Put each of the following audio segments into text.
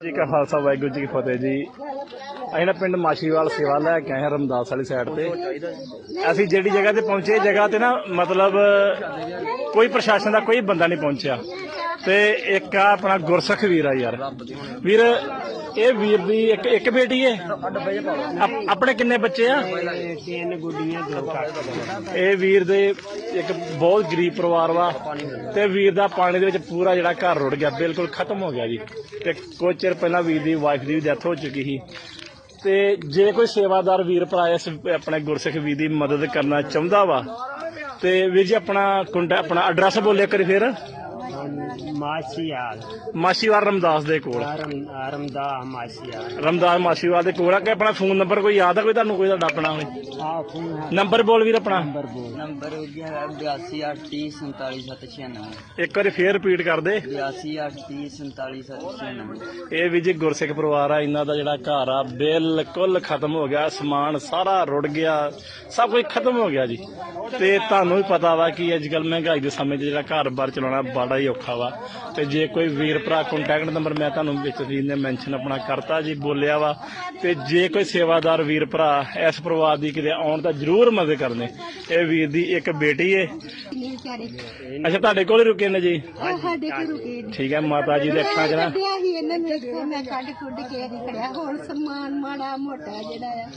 ਜੀ ਕਾ ਖਾਲਸਾ, ਵਾਹਿਗੁਰੂ ਜੀ ਕੀ ਫਤਿਹ ਜੀ। ਅਸੀਂ ਨਾ ਪਿੰਡ ਮਾਸ਼ੀਵਾਲ ਸੇਵਾ ਲੈ ਕੇ ਆਏ ਹਾਂ ਰਮਦਾਸ ਵਾਲੀ ਸਾਈਡ ਤੇ। ਅਸੀਂ ਜਿਹੜੀ ਜਗ੍ਹਾ ਤੇ ਪਹੁੰਚੇ ਜਗ੍ਹਾ ਤੇ ਨਾ ਮਤਲਬ ਕੋਈ ਪ੍ਰਸ਼ਾਸਨ ਦਾ ਕੋਈ ਬੰਦਾ ਨਹੀਂ ਪਹੁੰਚਿਆ। ਤੇ ਇੱਕ ਆ ਆਪਣਾ ਗੁਰਸਖ ਵੀਰ ਆ ਯਾਰ। ਵੀਰ, ਇਹ ਵੀਰ ਦੀ ਇੱਕ ਇੱਕ ਬੇਟੀ ਹੈ ਆਪ- ਆਪਣੇ ਕਿੰਨੇ ਬੱਚੇ ਆ? ਤਿੰਨ ਗੁੱਡੀਆਂ ਦੋ ਕਾਕੇ ਇਹ ਵੀਰ ਦੇ ਇੱਕ ਬਹੁਤ ਗਰੀਬ ਪਰਿਵਾਰ ਵਾ ਤੇ ਵੀਰ ਦਾ ਪਾਣੀ ਦੇ ਵਿੱਚ ਪੂਰਾ ਜਿਹੜਾ ਘਰ ਰੁੜ ਗਿਆ, ਬਿਲਕੁਲ ਖਤਮ ਹੋ ਗਿਆ ਜੀ। ਤੇ ਕੁਝ ਚਿਰ ਪਹਿਲਾਂ ਵੀਰ ਦੀ ਵਾਈਫ ਦੀ ਵੀ ਡੈਥ ਹੋ ਚੁੱਕੀ ਸੀ। ਤੇ ਜੇ ਕੋਈ ਸੇਵਾਦਾਰ ਵੀਰ ਭਰਾ ਇਸ ਆਪਣੇ ਗੁਰਸਿੱਖ ਵੀਰ ਦੀ ਮਦਦ ਕਰਨਾ ਚਾਹੁੰਦਾ ਵਾ, ਤੇ ਵੀਰ ਜੀ ਆਪਣਾ ਕੁੰਡਾ ਆਪਣਾ ਐਡਰੈਸ ਬੋਲਿਆ ਕਰੀ ਫਿਰ। ਮਾਸ਼ੀਵਾਲ ਰਮਦਾਸ ਦੇ ਕੋਲ। ਆਰਮ ਆਰਮਦਾ ਮਾਸੀਆਲ ਰਮਦਾਸ ਮਾਸ਼ੀਵਾਲ ਦੇ ਕੋਲ ਆ ਕਿ ਆਪਣਾ ਫੋਨ ਨੰਬਰ ਕੋਈ ਯਾਦ ਆ ਕੋਈ ਤੁਹਾਨੂੰ ਕੋਈ ਤੁਹਾਡਾ ਆਪਣਾ ਹੋਵੇ ਆ ਫੋਨ ਹੈ। ਨੰਬਰ ਬੋਲ ਵੀਰ ਆਪਣਾ। ਨੰਬਰ ਬੋਲ। ਨੰਬਰ ਹੋ ਗਿਆ 8283479796 ਇੱਕ ਵਾਰੀ ਫੇਰ ਰਿਪੀਟ ਕਰ ਦੇ। 8283479796 ਇਹ ਵੀ ਜੀ ਗੁਰਸਿੱਖ ਪਰਿਵਾਰ ਆ ਇਹਨਾਂ ਦਾ ਜਿਹੜਾ ਘਰ ਆ ਬਿਲਕੁਲ ਖਤਮ ਹੋ ਗਿਆ ਸਮਾਨ ਸਾਰਾ ਰੁੜ ਗਿਆ ਸਭ ਕੁਝ ਖਤਮ ਹੋ ਗਿਆ ਜੀ। ਤੇ ਤੁਹਾਨੂੰ ਵੀ ਪਤਾ ਵਾ ਕਿ ਅੱਜ ਕੱਲ ਮਹਿੰਗਾਈ ਦੇ ਸਮੇਂ 'ਚ ਜਿਹੜਾ ਘਰ-ਬਾਰ ਚਲਾਉਣਾ ਬੜਾ ਹੀ ਔਖਾ ਵਾ। ਤੇ ਜੇ ਕੋਈ ਵੀਰ ਭਰਾ ਕੰਟੈਕਟ ਨੰਬਰ ਮੈਂ ਤੁਹਾਨੂੰ ਵਿੱਚ ਵੀਰ ਨੇ ਮੈਂਸ਼ਨ ਆਪਣਾ ਕਰਤਾ ਜੀ ਬੋਲਿਆ ਵਾ। ਤੇ ਜੇ ਕੋਈ ਸੇਵਾਦਾਰ ਵੀਰ ਭਰਾ ਇਸ ਪਰਿਵਾਰ ਦੀ ਕਿਤੇ ਆਉਣ ਤਾਂ ਜ਼ਰੂਰ ਮਦਦ ਕਰਨੇ। ਇਹ ਵੀਰ ਦੀ ਇੱਕ ਬੇਟੀ ਏ। ਅੱਛਾ ਤੁਹਾਡੇ ਕੋਲ ਹੀ ਰੁਕੇ ਨੇ ਜੀ? ਸਾਡੇ ਕੋਲ ਰੁਕੇ ਨੀ। ਠੀਕ ਹੈ ਮਾਤਾ ਜੀ ਦੇ ਅੱਖਾਂ 'ਚ ਨਾ। ਕੱਢਿਆ ਸੀ ਇਹਨਾਂ ਨੇ ਇੱਥੋਂ ਮੈਂ ਕੱਢ ਕੁੱਢ ਕੇ ਨਹੀਂ ਖੜਿਆ ਹੁਣ ਸਮਾਨ ਮਾੜਾ ਮੋਟਾ ਜਿਹੜਾ ਆ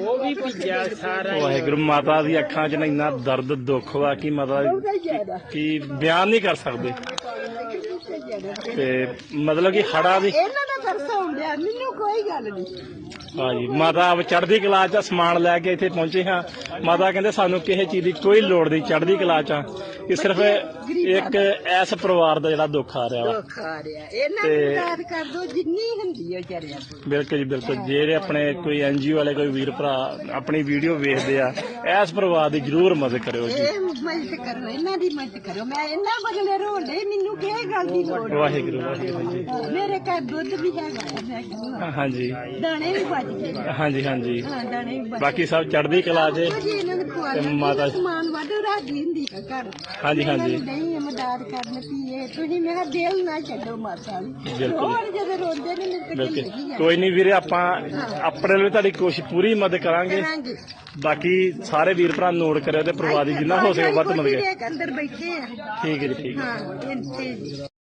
ਉਹ ਵੀ ਭੱਜਿਆ ਸਾਰਾ ਵਾਹਿਗੁਰੂ ਮਾਤਾ ਦੀ ਅੱਖਾਂ 'ਚ ਨਾ ਇੰਨਾ ਦਰਦ ਦੁੱਖ ਵਾ ਕਿ ਮਾਤਾ ਜ਼ਿਆਦਾ। ਕੀ ਬਿਆਨ ਨਹੀਂ ਕਰ ਸਕਦੇ। ਜ਼ਿਆਦਾ ਤੇ ਮਤਲਬ ਕਿ ਹੜਾ ਦੀ ਇਹਨਾਂ ਦਾ ਤਰਸ ਆਉਂਦਿਆ ਮੈਨੂੰ ਕੋਈ ਗੱਲ ਨਹੀਂ। ਹਾਂਜੀ ਮਾਤਾ ਆਪ ਚੜ੍ਹਦੀ ਕਲਾ 'ਚ ਸਮਾਨ ਲੈ ਕੇ ਇੱਥੇ ਪਹੁੰਚੇ ਹਾਂ। ਮਾਤਾ ਕਹਿੰਦੇ ਸਾਨੂੰ ਕਿਸੇ ਚੀਜ਼ ਦੀ ਕੋਈ ਲੋੜ ਨਹੀਂ ਚੜ੍ਹਦੀ ਕਲਾ 'ਚ ਆ। ਇਹ ਸਿਰਫ ਇੱਕ ਐਸ ਪਰਿਵਾਰ ਦਾ ਜਿਹੜਾ ਦੁੱਖ ਆ ਰਿਹਾ ਵਾ। ਦੁੱਖ ਆ ਰਿਹਾ। ਇਹਨਾਂ ਨੂੰ ਤੇ- ਯਾਦ ਕਰ ਦੋ ਜਿੰਨੀ ਹੁੰਦੀ ਹੈ ਵਿਚਾਰਿਆਂ ਬਿਲਕੁਲ ਜੀ ਬਿਲਕੁਲ। ਜਿਹੜੇ ਆਪਣੇ ਕੋਈ ਐਨਜੀਓ ਵਾਲੇ ਕੋਈ ਵੀਰ ਭਰਾ ਆਪਣੀ ਵੀਡੀਓ ਵੇਖਦੇ ਆ ਐਸ ਪਰਿਵਾਰ ਦੀ ਜ਼ਰੂਰ ਮਦਦ ਕਰਿਓ ਜੀ। ਇਹ ਮਦਦ ਕਰੋ ਇਹਨਾਂ ਦੀ ਮਦਦ ਕਰੋ ਮੈਂ ਇਹਨਾਂ ਮੈਨੂੰ ਕਿਹ ਗੱਲ ਦੀ ਲੋੜ? ਵਾਹਿਗੁਰੂ ਵਾਹਿਗੁਰੂ ਜੀ। ਮੇਰੇ ਘਰ ਦੁੱਧ ਵੀ ਹੈਗਾ ਹੈ, ਮੈਂ ਕਹਿੰਦਾ ਹਾਂਜੀ। ਦਾਣੇ ਵੀ ਗਏ ਹਾਂਜੀ ਹਾਂਜੀ। ਹਾਂ ਦਾਣੇ ਵੀ ਬਚ। ਬਾਕੀ ਸਭ ਚੜ੍ਹਦੀ ਕਲਾ 'ਚ। ਜੀ ਇਹਨਾਂ ਨੂੰ ਖਵਾ ਤੇ ਦਿੰਦੀ, ਮਾਤਾ- ਸਮਾਨ ਵਾਧੂ ਰੱਖਦੀ ਹੁੰਦੀ ਆ ਘਰ। ਹਾਂਜੀ, ਹਾਂਜੀ। ਨਹੀਂ ਮਦਦ ਕਰਨ ਪੀਏ ਤੁਸੀਂ ਮੇਰਾ ਦਿਲ ਨਾ ਛੱਡੋ ਮਾਤਾ ਨੂੰ ਬਿਲਕੁਲ। ਹੋਰ ਜਦੋਂ ਰੋਂਦੇ ਨੇ ਮੇਰੇ ਤੇ ਬਿਲਕੁਲ ਕੋਈ ਨਹੀਂ ਵੀਰੇ ਆਪਾਂ ਆਪਣੇ ਲਈ ਤੁਹਾਡੀ ਕੋਸ਼ਿਸ਼ ਪੂਰੀ ਮਦਦ ਕਰਾਂਗੇ। ਕਰਾਂਗੇ। ਬਾਕੀ ਸਾਰੇ ਵੀਰ ਭਰਾ ਨੋਟ ਕਰਿਓ ਤੇ ਪਰਿਵਾਰ ਦੀ ਜਿੰਨਾ ਹੋ ਸਕੇ ਵੱਧ ਮਦਦ ਕਰਿਓ। ਅੰਦਰ ਬੈਠੇ ਆ। ਠੀਕ ਹੈ ਜੀ ਠੀਕ ਹੈ। ਹਾਂ ਇੱਥੇ ਜੀ